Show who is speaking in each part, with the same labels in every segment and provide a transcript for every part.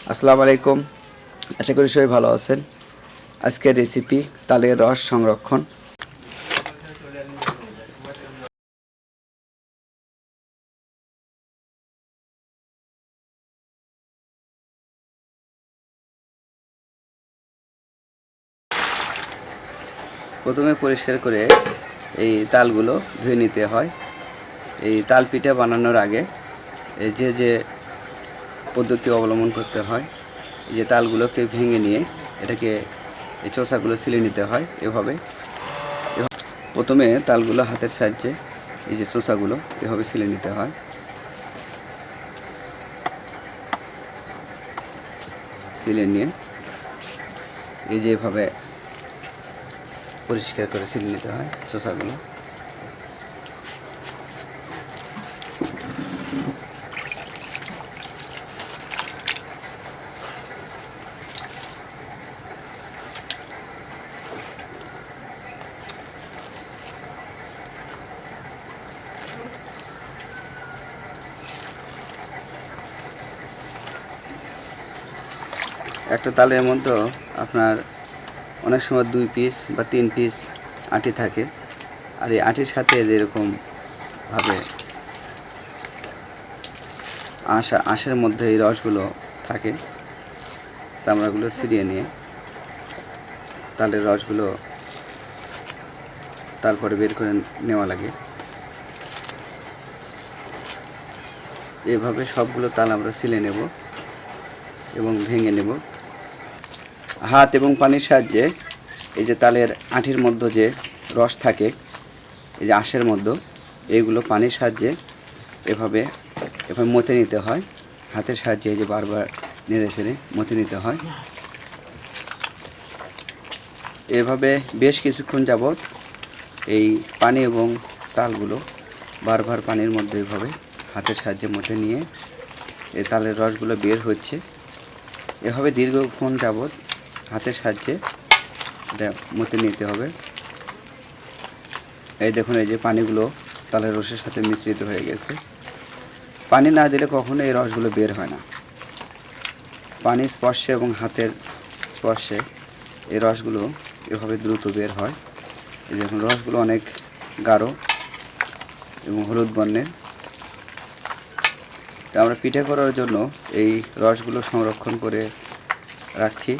Speaker 1: আসসালামু আলাইকুম। আশা করি সবাই ভালো আছেন। আজকের রেসিপি তালের রস সংরক্ষণ। প্রথমে পরিষ্কার করে এই তালগুলো ধুয়ে নিতে হয়। এই তাল পিঠা বানানোর আগে এই যে যে পদ্ধতি অবলম্বন করতে হয়। এই যে তালগুলোকে ভেঙে নিয়ে এটাকে এই চোষাগুলো ছিলে নিতে হয় এভাবে। প্রথমে তালগুলো হাতের সাহায্যে এই যে চোষাগুলো এভাবে ছিলে নিতে হয়। ছিলে নিয়ে এই যে এভাবে পরিষ্কার করে ছিলে নিতে হয় চোষাগুলো একটা তালের মধ্যে আপনার অনেক সময় দুই পিস বা তিন পিস আটি থাকে। আর এই আটির সাথে যেরকম ভাবে আঁশ, আঁশের মধ্যে এই রসগুলো থাকে, চামড়াগুলো ছিঁড়িয়ে নিয়ে তালের রসগুলো তারপরে বের করে নেওয়া লাগে। এভাবে সবগুলো তাল আমরা ছিলে নেব এবং ভেঙে নেব। হাত এবং পানির সাহায্যে এই যে তালের আঁটির মধ্যে যে রস থাকে, এই যে আঁশের মধ্যে এইগুলো পানির সাহায্যে এভাবে এভাবে মতে নিতে হয়। হাতের সাহায্যে এই যে বারবার নেড়ে ছেড়ে মতে নিতে হয়। এভাবে বেশ কিছুক্ষণ যাবৎ এই পানি এবং তালগুলো বারবার পানির মধ্যে এভাবে হাতের সাহায্যে মতে নিয়ে এই তালের রসগুলো বের হচ্ছে। এভাবে দীর্ঘক্ষণ যাবৎ হাতের সাহায্যে এটা মতে নিতে হবে। এই দেখুন, এই যে পানিগুলো তালের রসের সাথে মিশ্রিত হয়ে গেছে। পানি না দিলে কখনো এই রসগুলো বের হয় না। পানির স্পর্শে এবং হাতের স্পর্শে এই রসগুলো এভাবে দ্রুত বের হয়। এই দেখুন, রসগুলো অনেক গাঢ় এবং হলুদ বর্ণের। আমরা পিঠে করার জন্য এই রসগুলো সংরক্ষণ করে রাখছি।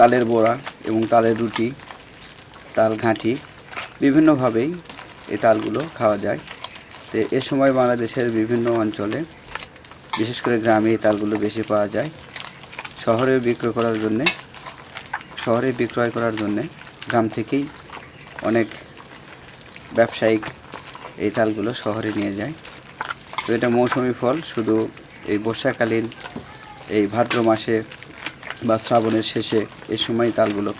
Speaker 1: তালের বড়া এবং তালের রুটি, তাল ঘাঁটি বিভিন্নভাবেই এই তালগুলো খাওয়া যায়। তো এ সময় বাংলাদেশের বিভিন্ন অঞ্চলে, বিশেষ করে গ্রামে এই তালগুলো বেশি পাওয়া যায়। শহরে বিক্রয় করার জন্যে, শহরে বিক্রয় করার জন্যে গ্রাম থেকেই অনেক ব্যবসায়িক এই তালগুলো শহরে নিয়ে যায়। তো এটা মৌসুমি ফল, শুধু এই বর্ষাকালীন এই ভাদ্র মাসে বা শ্রাবণের শেষে এ সময় তালগুলো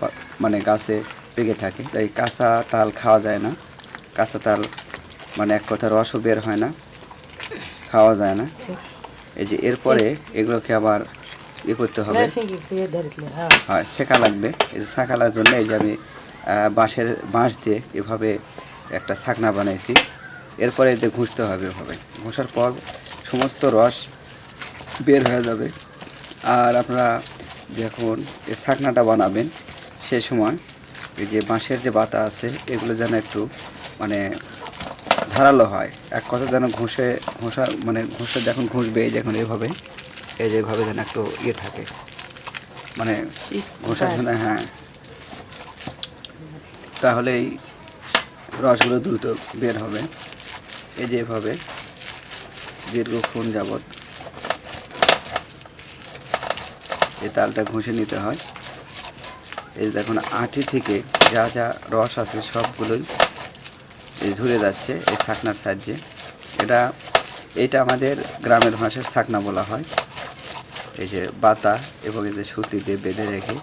Speaker 1: মানে গাছে পেকে থাকে। তাই কাঁচা তাল খাওয়া যায় না। কাঁচা তাল মানে এক কথা রসও বের হয় না। খাওয়া যায় না। এই যে এরপরে এগুলোকে আবার ইয়ে করতে হবে। হয়। শেখা লাগবে। এই যে শাঁকালার জন্য এই যে আমি বাঁশের বাঁশ দিয়ে এভাবে একটা ছাকনা বানাইছি। এরপরে এতে ঘুষতে হবে এভাবে। ঘষার পর সমস্ত রস বের হয়ে যাবে। আর আপনারা যখন এই ছাকনাটা বানাবেন সে সময় এই যে বাঁশের যে বাতা আছে এগুলো যেন একটু মানে ধারালো হয়। এক কথা যেন ঘষে ঘষা মানে ঘষে যখন ঘষবে এই যখন এভাবে এই যে এভাবে যেন একটু ইয়ে থাকে। মানে ঘষার জন্য হ্যাঁ। তাহলে এই রসগুলো দ্রুত বের হবে। এই যে এভাবে দীর্ঘক্ষণ যাবৎ এই তালটা ঘষে নিতে হয়। এই দেখুন, আটি থেকে যা যা রস আছে সবগুলোই এই ঝরে যাচ্ছে এই ছাকনার সাহায্যে। এটা এটা আমাদের গ্রামের ভাষায় ছাকনা বলা হয়। এই যে বাতা এবং এই যে সুতি দিয়ে বেঁধে রেখে।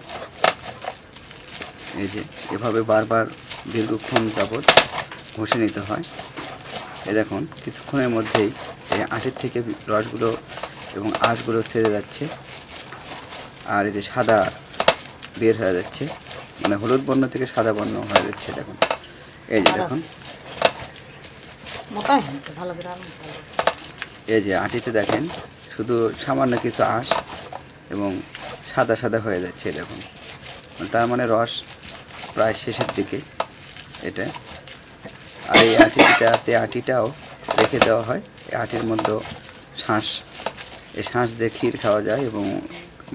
Speaker 1: এই যে এভাবে বারবার দীর্ঘক্ষণ যাবৎ ঘষে নিতে হয়। এই দেখুন, কিছুক্ষণের মধ্যেই এই আটির থেকে রসগুলো এবং আঁশগুলো ছেড়ে যাচ্ছে। আর এই যে সাদা বের হয়ে যাচ্ছে মানে হলুদ বর্ণ থেকে সাদা বর্ণ হয়ে যাচ্ছে দেখুন। এই যে দেখুন। এই যে আটিতে দেখেন শুধু সামান্য কিছু আঁশ এবং সাদা সাদা হয়ে যাচ্ছে দেখুন। তার মানে রস প্রায় শেষের দিকে এটা। আর এই আটিটাতে আটিটাও রেখে দেওয়া হয়। এই আটির মধ্যে শাঁস এই শাঁস দিয়ে ক্ষীর খাওয়া যায় এবং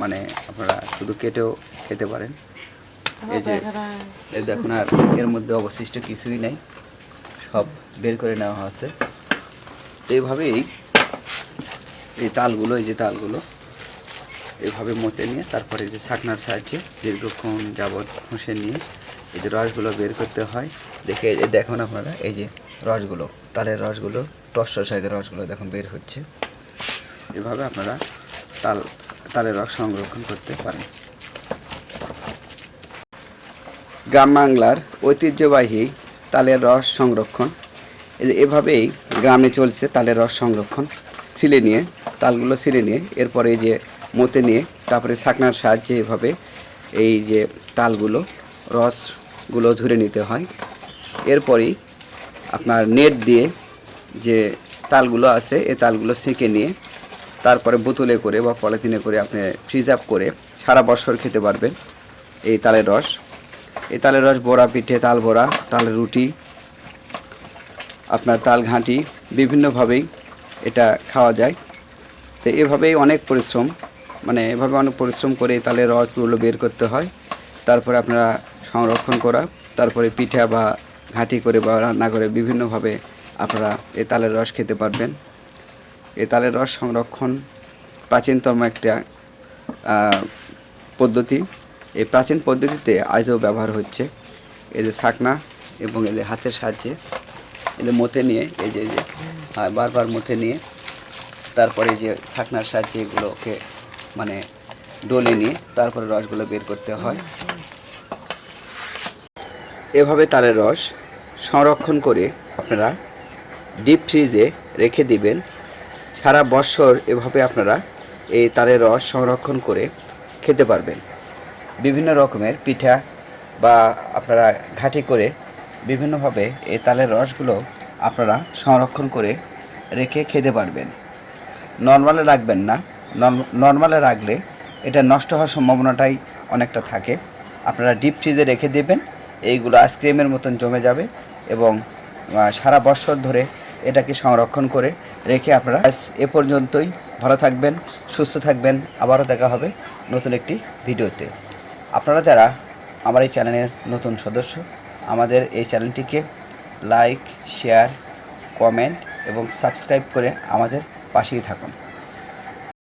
Speaker 1: মানে আপনারা শুধু কেটেও খেতে পারেন। এই যে এই দেখুন আর এর মধ্যে অবশিষ্ট কিছুই নাই সব বের করে নেওয়া হয়েছে। এইভাবেই এই তালগুলো এই যে তালগুলো এইভাবে মতে নিয়ে তারপরে যে ছাকনার সাহায্যে দীর্ঘক্ষণ যাবৎ ঘষে নিয়ে এই যে রসগুলো বের করতে হয়। দেখে এই দেখুন আপনারা এই যে রসগুলো তালের রসগুলো টস্ট সাইজের রসগুলো দেখুন বের হচ্ছে। এভাবে আপনারা তাল তালের রস সংরক্ষণ করতে পারেন গ্রাম বাংলার ঐতিহ্যবাহী তালের রস সংরক্ষণ। এভাবেই গ্রামে চলছে তালের রস সংরক্ষণ। ছিলে নিয়ে, তালগুলো ছিলে নিয়ে, এরপরে এই যে মতে নিয়ে, তারপরে ছাকনার সাহায্যে এভাবে এই যে তালগুলো, রসগুলো ধরে নিতে হয়। এরপরেই আপনার নেট দিয়ে যে তালগুলো আছে এই তালগুলো সেঁকে নিয়ে তারপরে বোতলে করে বা পলিথিনে করে আপনি আপ করে সারা বছর খেতে পারবেন এই তালের রস। এই তালের রস বড়া পিঠে, তাল বড়া তালের রুটি, আপনার তাল ঘাঁটি, বিভিন্নভাবেই এটা খাওয়া যায়। তো এভাবেই অনেক পরিশ্রম মানে এভাবে অনেক পরিশ্রম করে তালের রসগুলো বের করতে হয়। তারপরে আপনারা সংরক্ষণ করা, তারপরে পিঠা বা ঘাঁটি করে বা রান্না করে বিভিন্নভাবে আপনারা এই তালের রস খেতে পারবেন। এই তালের রস সংরক্ষণ প্রাচীনতম একটা পদ্ধতি। এই প্রাচীন পদ্ধতিতে আজও ব্যবহার হচ্ছে। এই যে ছাকনা এবং যে হাতের সাহায্যে যে মতে নিয়ে, এই যে যে বারবার মতে নিয়ে তারপরে যে ছাকনার সাহায্যে এগুলোকে মানে ডলে নিয়ে তারপরে রসগুলো বের করতে হয়। এভাবে তালের রস সংরক্ষণ করে আপনারা ডিপ ফ্রিজে রেখে দিবেন। সারা বছর এভাবে আপনারা এই তালের রস সংরক্ষণ করে খেতে পারবেন। বিভিন্ন রকমের পিঠা বা আপনারা ঘাঁটি করে বিভিন্নভাবে এই তালের রসগুলো আপনারা সংরক্ষণ করে রেখে খেতে পারবেন। নর্মালে রাখবেন না। নর্মালে রাখলে এটা নষ্ট হওয়ার সম্ভাবনাটাই অনেকটা থাকে। আপনারা ডিপ ফ্রিজে রেখে দেবেন, এইগুলো আইসক্রিমের মতন জমে যাবে এবং সারা বছর ধরে এটাকে সংরক্ষণ করে রেখে আপনারা এ পর্যন্তই। ভালো থাকবেন, সুস্থ থাকবেন। আবারও দেখা হবে নতুন একটি ভিডিওতে। আপনারা যারা আমার এই চ্যানেলের নতুন সদস্য, আমাদের এই চ্যানেলটিকে লাইক, শেয়ার, কমেন্ট এবং সাবস্ক্রাইব করে আমাদের পাশেই থাকুন।